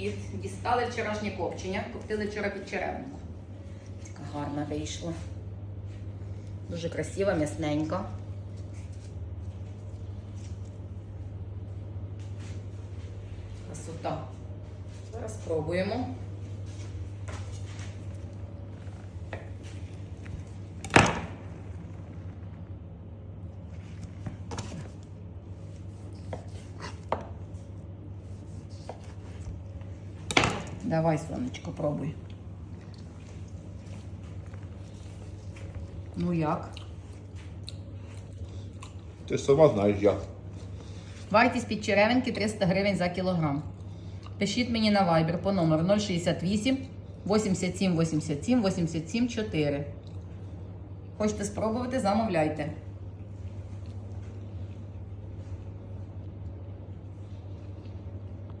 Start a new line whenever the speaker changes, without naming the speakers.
обід. Дістали вчорашнє копчення, коптили вчора під черевнику. Така гарна вийшла. Дуже красива, м'ясненька. Красота. Зараз спробуємо. Давай, сонечко, пробуй. Ну як?
Ти сама знаєш як.
Вартість під черевинки 300 гривень за кілограм. Пишіть мені на Viber по номеру 068 87 87 87 4. Хочете спробувати, замовляйте.